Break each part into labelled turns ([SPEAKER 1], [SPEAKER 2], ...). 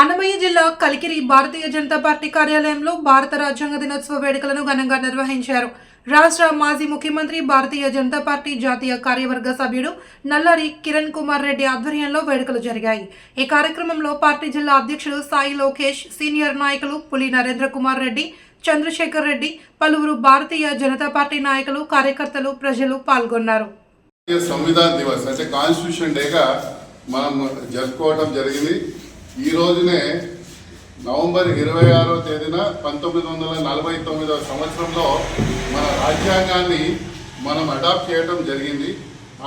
[SPEAKER 1] అన్నమయ్య జిల్లా కలికిరి భారతీయ జనతా పార్టీ కార్యాలయంలో భారత రాజ్యాంగ దినోత్సవ వేడుకలను ఘనంగా నిర్వహించారు. రాష్ట్ర మాజీ ముఖ్యమంత్రి భారతీయ జనతా పార్టీ జాతీయ కార్యవర్గ సభ్యుడు నల్లారి కిరణ్ కుమార్ రెడ్డి ఆధ్వర్యంలో వేడుకలు జరిగాయి. ఈ కార్యక్రమంలో పార్టీ జిల్లా అధ్యక్షుడు సాయి లోకేష్ సీనియర్ నాయకులు పులి నరేంద్ర కుమార్ రెడ్డి చంద్రశేఖర్ రెడ్డి పలువురు భారతీయ జనతా పార్టీ నాయకులు కార్యకర్తలు ప్రజలు పాల్గొన్నారు.
[SPEAKER 2] సంవిధాన్ దివస్ అంటే కాన్స్టిట్యూషన్ డేగా మనం జరుపుకోవడం జరిగింది. ఈ రోజునే నవంబర్ ఇరవై ఆరో తేదీన పంతొమ్మిది వందల నలభై తొమ్మిదవ సంవత్సరంలో మన రాజ్యాంగాన్ని మనం అడాప్ట్ చేయడం జరిగింది.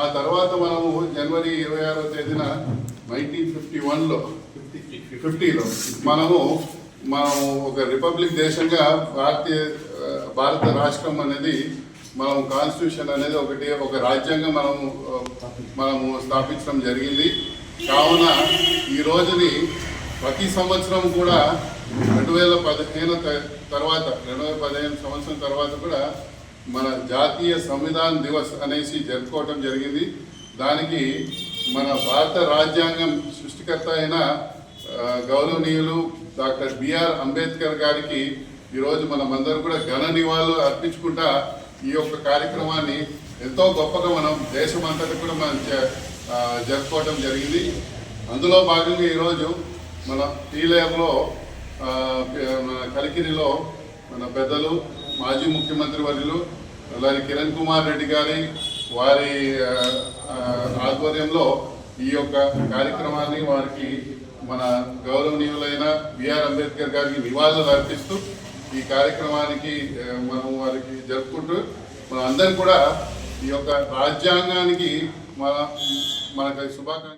[SPEAKER 2] ఆ తర్వాత మనము జనవరి ఇరవై ఆరో తేదీన నైన్టీన్ ఫిఫ్టీ వన్లో ఫిఫ్టీలో మనము మనము ఒక రిపబ్లిక్ దేశంగా భారతీయ భారత రాష్ట్రం అనేది మనం కాన్స్టిట్యూషన్ అనేది ఒకటి ఒక రాజ్యాంగం మనము మనము స్థాపించడం జరిగింది. కావున ఈ రోజుని ప్రతి సంవత్సరం కూడా రెండు వేల పదిహేను త- తర్వాత రెండు వేల పదిహేను సంవత్సరం తర్వాత కూడా మన జాతీయ సంవిధాన్ దివస్ అనేసి జరుపుకోవటం జరిగింది. దానికి మన భారత రాజ్యాంగం సృష్టికర్త అయిన గౌరవనీయులు డాక్టర్ బిఆర్ అంబేద్కర్ గారికి ఈరోజు మనమందరం కూడా ఘన నివాళులు అర్పించుకుంటా ఈ యొక్క కార్యక్రమాన్ని ఎంతో గొప్పగా మనం దేశమంతటా కూడా మనం జరుపుకోవటం జరిగింది. అందులో భాగంగా ఈరోజు మన టీలేర్లో మన కలికిరిలో మన పెద్దలు మాజీ ముఖ్యమంత్రి వర్యులు అలాగే కిరణ్ కుమార్ రెడ్డి గారి వారి ఆధ్వర్యంలో ఈ యొక్క కార్యక్రమాన్ని వారికి మన గౌరవనీయులైన బిఆర్ అంబేద్కర్ గారికి నివాళులు అర్పిస్తూ ఈ కార్యక్రమానికి మనం వారికి జరుపుకుంటూ మన అందరం కూడా ఈ యొక్క రాజ్యాంగానికి మన మనకు శుభాకాంక్ష